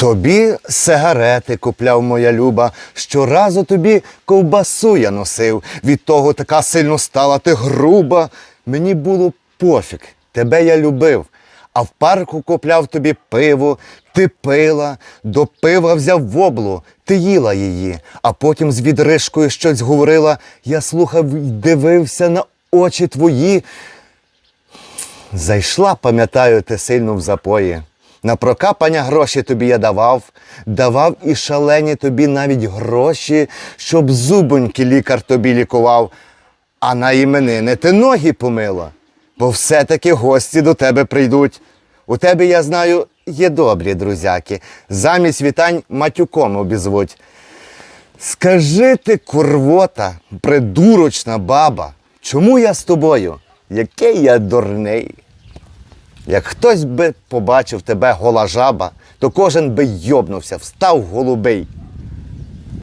Тобі сигарети купляв моя люба, щоразу тобі ковбасу я носив. Від того така сильно стала ти груба. Мені було пофіг, тебе я любив. А в парку купляв тобі пиво, ти пила, до пива взяв воблу, ти їла її, а потім з відрижкою щось говорила. Я слухав і дивився на очі твої. Зайшла, пам'ятаю, ти сильно в запої. На прокапання гроші тобі я давав, давав і шалені тобі навіть гроші, щоб зубоньки лікар тобі лікував. А на іменини ти ноги помила, бо все-таки гості до тебе прийдуть. У тебе, я знаю, є добрі друзяки. Замість вітань матюком обізвуть. Скажи ти, курвота, придурочна баба, чому я з тобою? Який я дурний? Як хтось би побачив тебе гола жаба, то кожен би йобнувся, встав голубий.